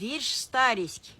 Вірш старість.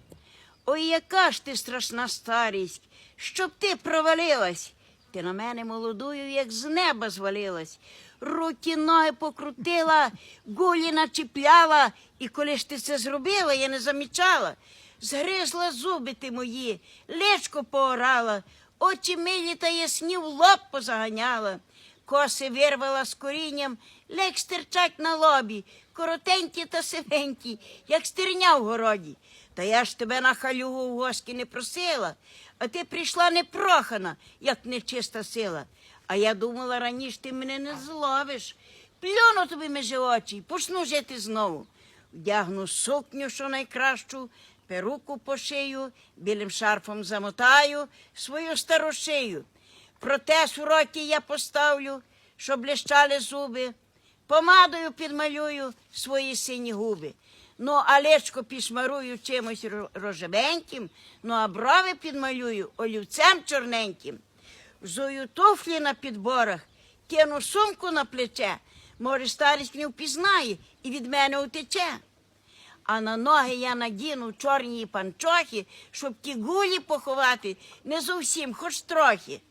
Ой, яка ж ти страшна старість, щоб ти провалилась. Ти на мене молодою, як з неба звалилась. Руки ноги покрутила, гулі начіпляла, і коли ж ти це зробила, я не замічала. Згризла зуби ти мої, личко поорала, очі милі та ясні в лоб позаганяла. Коси вирвала з корінням, лек стирчать на лобі, коротенькі та сивенькі, як стерня в городі. Та я ж тебе на халюгу в госки не просила, а ти прийшла непрохана, як нечиста сила. А я думала, раніше ти мене не зловиш. Плюну тобі межі очі, почну жити знову. Вдягну сукню, що найкращу, перуку пошию, білим шарфом замотаю свою стару шию. Протез у роті я поставлю, щоб блищали зуби, помадою підмалюю свої сині губи. Ну, а личко пішмарую чимось рожевеньким, ну а брови підмалюю олівцем чорненьким. Взую туфлі на підборах, кину сумку на плече. Може, старість не впізнає і від мене утече. А на ноги я надіну чорні панчохи, щоб ті гулі поховати не зовсім, хоч трохи.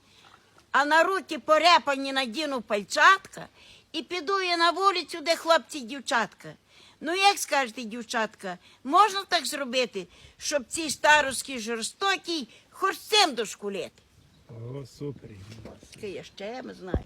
А на руки порепані надіну пальчатка і піду я на вулицю, де хлопці дівчатка. Ну, як скажете, дівчатка, можна так зробити, щоб ці старості жорстокі хоч цим дошкулити? О, супер. Таке я ще не знаю.